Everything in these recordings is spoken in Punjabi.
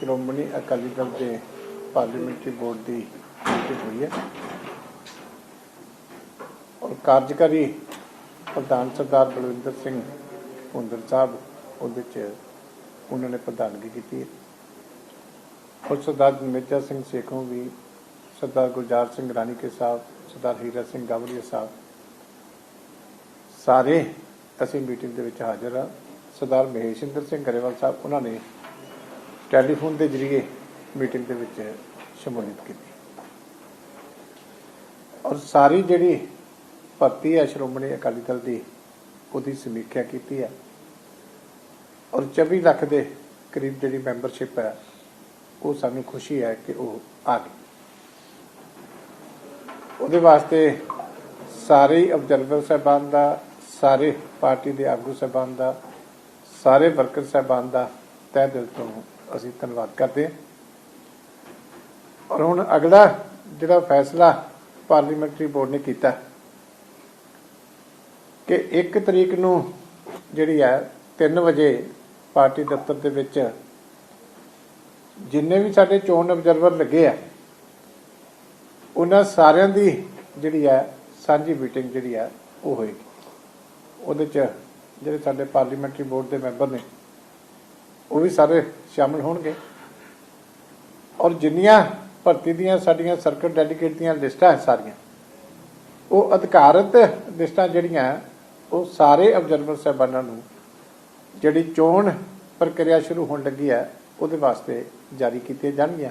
ਸ਼੍ਰੋਮਣੀ ਅਕਾਲੀ ਦਲ ਦੇ ਪਾਰਲੀਮੈਂਟਰੀ ਬੋਰਡ ਦੀ ਮੀਟਿੰਗ ਹੋਈ ਹੈ। ਔਰ ਕਾਰਜਕਾਰੀ ਪ੍ਰਧਾਨ ਸਰਦਾਰ ਬਲਵਿੰਦਰ ਸਿੰਘ ਹੁੰਦਰ ਸਾਹਿਬ, ਉਹਦੇ ਚ ਉਹਨਾਂ ਨੇ ਪ੍ਰਧਾਨਗੀ ਕੀਤੀ ਹੈ। ਔਰ ਸਰਦਾਰ ਮੇਜਰ ਸਿੰਘ ਸੇਖੋਂ ਵੀ, ਸਰਦਾਰ ਗੁਰਜਾਰ ਸਿੰਘ ਰਾਣੀਕੇ ਸਾਹਿਬ, ਸਰਦਾਰ ਹੀਰਾ ਸਿੰਘ ਗਾਵੜੀਆ ਸਾਹਿਬ, ਸਾਰੇ ਅਸੀਂ ਮੀਟਿੰਗ ਦੇ ਵਿੱਚ ਹਾਜ਼ਰ ਹਾਂ। ਸਰਦਾਰ ਮਹੇਸ਼ਿੰਦਰ ਸਿੰਘ ਗਰੇਵਾਲ ਸਾਹਿਬ, ਉਹਨਾਂ ਨੇ ਟੈਲੀਫੋਨ ਦੇ ਜ਼ਰੀਏ ਮੀਟਿੰਗ ਦੇ ਵਿੱਚ ਸ਼ਮੂਲੀਅਤ ਕੀਤੀ। ਔਰ ਸਾਰੀ ਜਿਹੜੀ ਭਰਤੀ ਹੈ, ਸ਼੍ਰੋਮਣੀ ਅਕਾਲੀ ਦਲ ਦੀ, ਉਹਦੀ ਸਮੀਖਿਆ ਕੀਤੀ ਹੈ। ਔਰ 24 ਲੱਖ ਦੇ ਕਰੀਬ ਜਿਹੜੀ ਮੈਂਬਰਸ਼ਿਪ ਹੈ, ਉਹ ਸਾਨੂੰ ਖੁਸ਼ੀ ਹੈ ਕਿ ਉਹ ਆ ਗਈ। ਉਹਦੇ ਵਾਸਤੇ ਸਾਰੇ ਅਬਜ਼ਰਵਰ ਸਾਹਿਬਾਨ ਦਾ, ਸਾਰੇ ਪਾਰਟੀ ਦੇ ਆਗੂ ਸਾਹਿਬਾਨ ਦਾ, ਸਾਰੇ ਵਰਕਰ ਸਾਹਿਬਾਨ ਦਾ ਤਹਿ ਦਿਲ ਤੋਂ ਅਸੀਂ ਧੰਨਵਾਦ ਕਰਦੇ ਹਾਂ। ਔਰ ਹੁਣ ਅਗਲਾ ਜਿਹੜਾ ਫੈਸਲਾ ਪਾਰਲੀਮੈਂਟਰੀ ਬੋਰਡ ਨੇ ਕੀਤਾ ਕਿ 1 ਤਰੀਕ ਨੂੰ ਜਿਹੜੀ ਹੈ 3 ਵਜੇ ਪਾਰਟੀ ਦਫ਼ਤਰ ਦੇ ਵਿੱਚ ਜਿੰਨੇ ਵੀ ਸਾਡੇ ਚੋਣ ਅਬਜ਼ਰਵਰ ਲੱਗੇ ਆ, ਉਹਨਾਂ ਸਾਰਿਆਂ ਦੀ ਜਿਹੜੀ ਹੈ, ਸਾਂਝੀ ਮੀਟਿੰਗ ਜਿਹੜੀ ਹੈ, ਉਹ ਹੋਏਗੀ। ਉਹਦੇ ਚ ਜਿਹੜੇ ਸਾਡੇ ਪਾਰਲੀਮੈਂਟਰੀ ਬੋਰਡ ਦੇ ਮੈਂਬਰ ਨੇ ਉਹ ਵੀ ਸਾਰੇ ਸ਼ਾਮਲ ਹੋਣਗੇ। ਔਰ ਜਿੰਨੀਆਂ ਭਰਤੀ ਦੀਆਂ ਸਾਡੀਆਂ ਸਰਕਟ ਡੈਡੀਕੇਟ ਦੀਆਂ ਲਿਸਟਾਂ ਹੈ ਸਾਰੀਆਂ, ਉਹ ਅਧਿਕਾਰਤ ਲਿਸਟਾਂ ਜਿਹੜੀਆਂ ਉਹ ਸਾਰੇ ਅਬਜ਼ਰਵਰ ਸਾਹਿਬਾਨਾਂ ਨੂੰ ਜਿਹੜੀ ਚੋਣ ਪ੍ਰਕਿਰਿਆ ਸ਼ੁਰੂ ਹੋਣ ਲੱਗੀ ਹੈ, ਉਹਦੇ ਵਾਸਤੇ ਜਾਰੀ ਕੀਤੀਆਂ ਜਾਣਗੀਆਂ।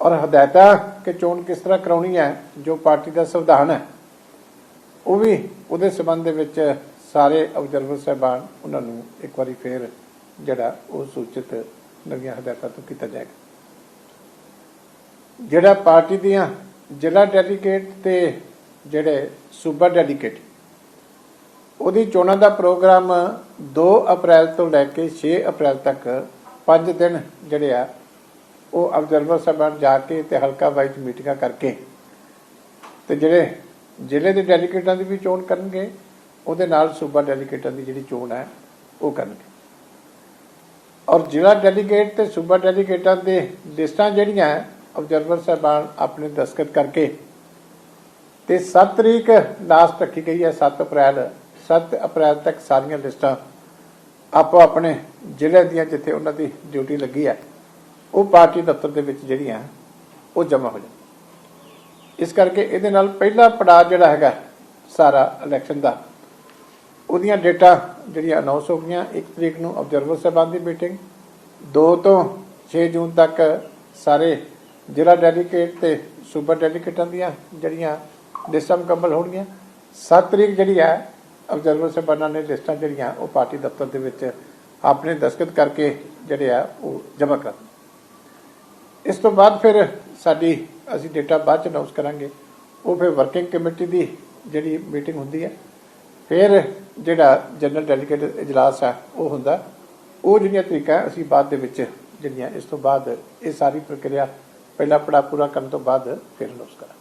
ਔਰ ਹਦਾਇਤਾਂ ਕਿ ਚੋਣ ਕਿਸ ਤਰ੍ਹਾਂ ਕਰਾਉਣੀ ਹੈ, ਜੋ ਪਾਰਟੀ ਦਾ ਸੰਵਿਧਾਨ ਹੈ, ਉਹ ਵੀ ਉਹਦੇ ਸਬੰਧ ਦੇ ਵਿੱਚ ਸਾਰੇ ਅਬਜ਼ਰਵਰ ਸਾਹਿਬਾਨ ਉਹਨਾਂ ਨੂੰ ਇੱਕ ਵਾਰੀ ਫੇਰ ਜਿਹੜਾ ਉਹ ਸੂਚਿਤ ਨਵੀਆਂ ਹਦਾਇਤਾਂ ਤੋਂ ਕੀਤਾ ਜਾਏਗਾ। ਜਿਹੜਾ ਪਾਰਟੀ ਦੀਆਂ ਜ਼ਿਲ੍ਹਾ ਡੈਲੀਗੇਟ ਤੇ ਜਿਹੜੇ ਸੂਬਾ ਡੈਲੀਗੇਟ, ਉਹਦੀ ਚੋਣਾਂ ਦਾ ਪ੍ਰੋਗਰਾਮ 2 ਅਪ੍ਰੈਲ ਤੋਂ ਲੈ ਕੇ 6 ਅਪ੍ਰੈਲ ਤੱਕ 5 ਦਿਨ ਜਿਹੜੇ ਆ, ਉਹ ਅਬਜ਼ਰਵਰ ਸਾਹਿਬਾਨ ਜਾ ਕੇ ਤੇ ਹਲਕਾ ਵਾਈਜ਼ ਮੀਟਿੰਗਾਂ ਕਰਕੇ ਤੇ ਜਿਹੜੇ ਜ਼ਿਲ੍ਹੇ ਦੇ ਡੈਲੀਗੇਟਾਂ ਦੀ ਵੀ ਚੋਣ ਕਰਨਗੇ, ਉਹਦੇ ਨਾਲ ਸੂਬਾ ਡੈਲੀਗੇਟਾਂ ਦੀ ਜਿਹੜੀ ਚੋਣ ਹੈ, ਉਹ ਕਰਨਗੇ। ਔਰ ਜ਼ਿਲ੍ਹਾ ਡੈਲੀਗੇਟ ਤੇ ਸੂਬਾ ਡੈਲੀਗੇਟਾਂ ਦੇ ਲਿਸਟਾਂ ਜਿਹੜੀਆਂ ਅਬਜ਼ਰਵਰ ਸਾਹਿਬਾਨ ਆਪਣੇ ਦਸਤਖਤ ਕਰਕੇ ਤੇ 7 ਤਰੀਕ ਲਾਸਟ ਰੱਖੀ ਗਈ ਹੈ 7 ਅਪ੍ਰੈਲ 7 ਅਪ੍ਰੈਲ ਤੱਕ ਸਾਰੀਆਂ ਲਿਸਟਾਂ ਆਪੋ ਆਪਣੇ ਜ਼ਿਲ੍ਹੇ ਦੀਆਂ ਜਿੱਥੇ ਉਹਨਾਂ ਦੀ ਡਿਊਟੀ ਲੱਗੀ ਹੈ, ਉਹ ਪਾਰਟੀ ਦਫ਼ਤਰ ਦੇ ਵਿੱਚ ਜਿਹੜੀਆਂ, ਉਹ ਜਮ੍ਹਾਂ ਹੋ ਜਾਣ। ਇਸ ਕਰਕੇ ਇਹਦੇ ਨਾਲ ਪਹਿਲਾ ਪੜਾਅ ਜਿਹੜਾ ਹੈਗਾ ਸਾਰਾ ਇਲੈਕਸ਼ਨ ਦਾ ਉਹਦੀਆਂ ਡੇਟਾ ਜਿਹੜੀਆਂ ਅਨਾਉਂਸ ਹੋ ਗਈਆਂ 1 ਤਰੀਕ ਨੂੰ ਅਬਜ਼ਰਵਰ ਸਾਹਿਬਾਨ ਦੀ ਮੀਟਿੰਗ 2 ਤੋਂ 6 ਜੂਨ ਤੱਕ ਸਾਰੇ ਜ਼ਿਲ੍ਹਾ ਡੈਲੀਗੇਟ ਤੇ ਸੂਬਾ ਡੈਲੀਗੇਟਾਂ ਦੀਆਂ ਜਿਹੜੀਆਂ ਲਿਸਟਾਂ ਮੁਕੰਮਲ ਹੋਣਗੀਆਂ। 7 ਤਰੀਕ ਜਿਹੜੀ ਹੈ ਅਬਜ਼ਰਵਰ ਸਾਹਿਬਾਨਾਂ ਨੇ ਲਿਸਟਾਂ ਜਿਹੜੀਆਂ ਉਹ ਪਾਰਟੀ ਦਫ਼ਤਰ ਦੇ ਵਿੱਚ ਆਪਣੇ ਦਸਤਖਤ ਕਰਕੇ ਜਿਹੜੇ ਆ, ਉਹ ਜਮ੍ਹਾਂ ਕਰ ਇਸ ਤੋਂ ਬਾਅਦ ਫਿਰ ਸਾਡੀ ਅਸੀਂ ਡੇਟਾ ਬਾਅਦ ਚ ਅਨਾਉਂਸ ਕਰਾਂਗੇ। ਉਹ ਫਿਰ ਵਰਕਿੰਗ ਕਮੇਟੀ ਦੀ ਜਿਹੜੀ ਮੀਟਿੰਗ ਹੁੰਦੀ ਹੈ ਫਿਰ ਜਿਹੜਾ ਜਨਰਲ ਡੈਲੀਗੇਟ ਇਜਲਾਸ ਹੈ ਉਹ ਹੁੰਦਾ। ਉਹ ਜਿਹੜੀਆਂ ਤਰੀਕਾ ਅਸੀਂ ਬਾਅਦ ਦੇ ਵਿੱਚ ਜਿਹੜੀਆਂ ਇਸ ਤੋਂ ਬਾਅਦ ਇਹ ਸਾਰੀ ਪ੍ਰਕਿਰਿਆ ਪਹਿਲਾ ਪੜਾ ਪੂਰਾ ਕਰਨ ਤੋਂ ਬਾਅਦ ਫਿਰ ਅਨਾਉਂਸ ਕਰਾਂਗੇ।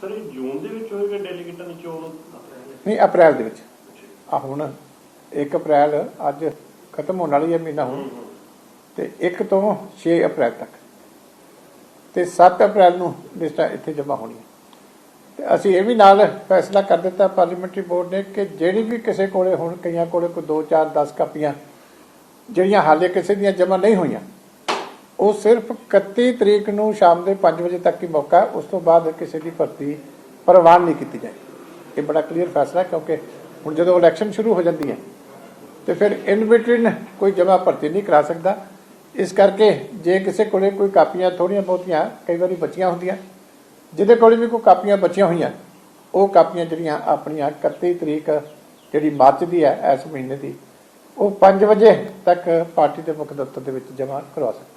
ਸਰ ਇਹ ਜੂਨ ਦੇ ਵਿੱਚ ਹੋਏਗਾ ਡੈਲੀਗੇਟਾਂ ਦੀ ਚੋਣ? ਨਹੀਂ ਅਪ੍ਰੈਲ ਦੇ ਵਿੱਚ। ਆ ਹੁਣ 1 ਅਪ੍ਰੈਲ ਅੱਜ ਖਤਮ ਹੋਣ ਵਾਲੀ ਹੈ ਮਹੀਨਾ ਹੁਣ। ਤੇ 1 ਤੋਂ 6 ਅਪ੍ਰੈਲ ਤੱਕ। ਤੇ 7 ਅਪ੍ਰੈਲ ਨੂੰ ਲਿਸਟਾਂ ਇੱਥੇ ਜਮ੍ਹਾਂ ਹੋਣੀਆਂ। ਅਸੀਂ ਇਹ ਵੀ ਨਾਲ ਫੈਸਲਾ ਕਰ ਦਿੱਤਾ, ਪਾਰਲੀਮੈਂਟਰੀ ਬੋਰਡ ਨੇ ਕਿ ਜਿਹੜੀ ਵੀ ਕਿਸੇ ਕੋਲੇ ਹੁਣ ਕਈਆਂ ਕੋਲੇ ਕੋਈ 2 4 10 ਕਾਪੀਆਂ ਜਿਹੜੀਆਂ ਹਾਲੇ ਕਿਸੇ ਦੀਆਂ ਜਮ੍ਹਾਂ ਨਹੀਂ ਹੋਈਆਂ, ਉਹ ਸਿਰਫ 31 ਤਰੀਕ ਨੂੰ ਸ਼ਾਮ ਦੇ 5 ਵਜੇ ਤੱਕ ਹੀ ਮੌਕਾ, ਉਸ ਤੋਂ ਬਾਅਦ ਕਿਸੇ ਦੀ ਭਰਤੀ ਪ੍ਰਵਾਨ ਨਹੀਂ ਕੀਤੀ ਜਾਏ। ਇਹ ਬੜਾ ਕਲੀਅਰ ਫੈਸਲਾ ਕਿਉਂਕਿ ਹੁਣ ਜਦੋਂ ਇਲੈਕਸ਼ਨ ਸ਼ੁਰੂ ਹੋ ਜਾਂਦੀ ਹੈ, ਤੇ ਫਿਰ ਇਨ ਬਿਟਵੀਨ ਕੋਈ ਜਮ੍ਹਾਂ ਭਰਤੀ ਨਹੀਂ ਕਰਾ ਸਕਦਾ। ਇਸ ਕਰਕੇ ਜੇ ਕਿਸੇ ਕੋਲੇ ਕੋਈ ਕਾਪੀਆਂ ਥੋੜੀਆਂ ਬਹੁਤੀਆਂ, ਕਈ ਵਾਰੀ ਬਚੀਆਂ ਹੁੰਦੀਆਂ ਜਿਹਦੇ ਕੋਲ ਵੀ ਕੋਈ ਕਾਪੀਆਂ ਬਚੀਆਂ ਹੋਈਆਂ, ਉਹ ਕਾਪੀਆਂ ਜਿਹੜੀਆਂ ਆਪਣੀਆਂ 31 ਤਰੀਕ ਜਿਹੜੀ ਮਾਰਚ ਦੀ ਹੈ, ਇਸ ਮਹੀਨੇ ਦੀ, ਉਹ 5 ਵਜੇ ਤੱਕ ਪਾਰਟੀ ਦੇ ਮੁੱਖ ਦਫ਼ਤਰ ਦੇ ਵਿੱਚ ਜਮ੍ਹਾਂ ਕਰਵਾ ਸਕਦੇ।